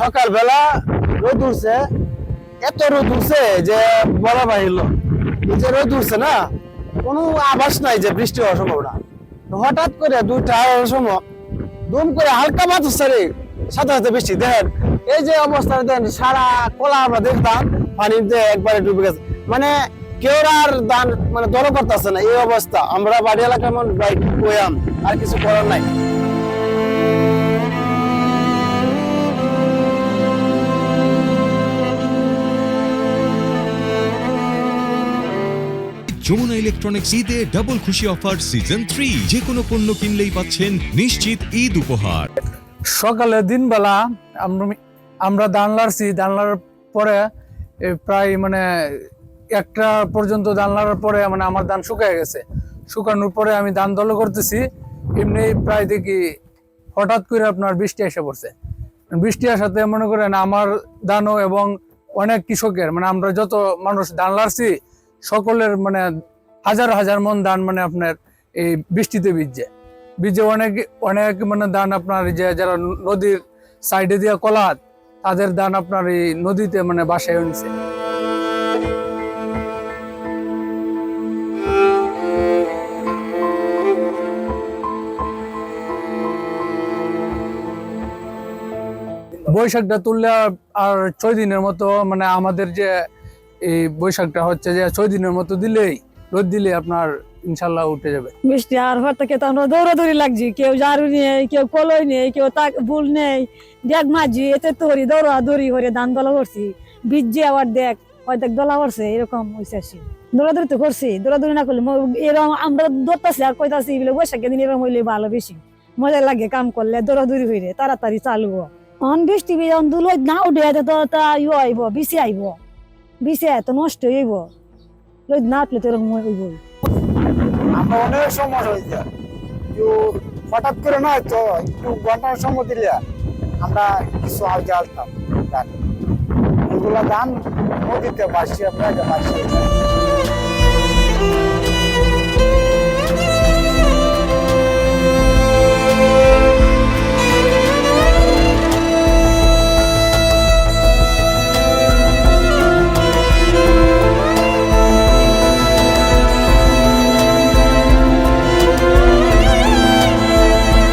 সকালবেলা রোদ উঠছে, এত রোদ উঠছে যে বলা বাহিল যে রোদ উঠছে না, কোনো আভাস নাই যে বৃষ্টি হওয়ার সম্ভাবনা। হঠাৎ করে দুইটা আড়াইটার সময় দুম করে হালকা বাতাস ছাড়ে সাথে সাথে বৃষ্টি। দেখেন, এই যে অবস্থা দেন সারা কলা আমরা দেখতাম পানিতে একবারে ডুবে গেছে। মানে কেউ আর দান মানে দল করতেছে না, এই অবস্থা। আমরা বাড়ি বয়াম আর কিছু করার নাই। যমুনা ইলেকট্রনিক্স ঈদে ডাবল খুশি অফার সিজন থ্রি যে কোনো পণ্য কিনলেই পাচ্ছেন নিশ্চিত ঈদ উপহার। সকালে দিনবেলা আমরা ধান লাড়ছি। ধান লাড়ার পরে প্রায় মানে একটা পর্যন্ত ধান লাড়ার পরে মানে আমার ধান শুকায় গেছে। শুকানোর পরে আমি দান দল করতেছি। এমনি প্রায় দেখি হঠাৎ করে আপনার বৃষ্টি এসে পড়ছে। বৃষ্টি আসাতে মনে করেন আমার দানও এবং অনেক কৃষকের মানে আমরা যত মানুষ ধান লাড়ছি সকলের মানে হাজার হাজার মন ধান মানে আপনার এই বৃষ্টিতে ভিজছে। বীজে অনেক অনেক মানে ধান আপনার যে যারা নদীর সাইডে দিয়া কলাত তাদের ধান আপনার এই নদীতে মানে বাসায় আনছে। বৈশাখটা তুললে আর ছয় দিনের মতো মানে আমাদের যে এই বৈশাখটা হচ্ছে যে ছয় দিনের মতো দিলেই, রোদ দিলে আপনার ইনশাল্লাহ উঠে যাবে। বৃষ্টি আর হওয়ার থেকে তো আমরা দৌড়াদৌড়ি লাগছি। কেউ ঝাড়ু নেই, কেউ কলই নেই, কেউ তাক বুল নেই। দেখ মাঝি এতে তো হরি দৌড়াদৌড়ি করে ধান দলা করছি বীজ আবার দেখ দেখ দলা করছে এরকম হয়েছে আসি দৌড়াদৌড়ি তো করছি, দৌড়াদৌড়ি না করলে এরকম আমরা দৌড়তাছি আর কইতাছি, এগুলো বৈশাখের দিন এরকম হইলে ভালো বেশি। মজা লাগে কাম করলে, দৌড়াদৌড়ি হইলে, তাড়াতাড়ি চালু অন বৃষ্টি যখন দুলো না উঠে তো তা ইয়ে আইব বিছে আইব। বিছে তো নষ্ট হইব। লই না উঠলে তো এরকম হইব। আমরা অনেক সমস্যা হয়েছে একটু হঠাৎ করে নয় তো, একটু ঘণ্টার সময় দিলে আমরা কিছু আগে আলতাম এগুলো ধান নদীতে বাসিয়ে আপনাকে বাসি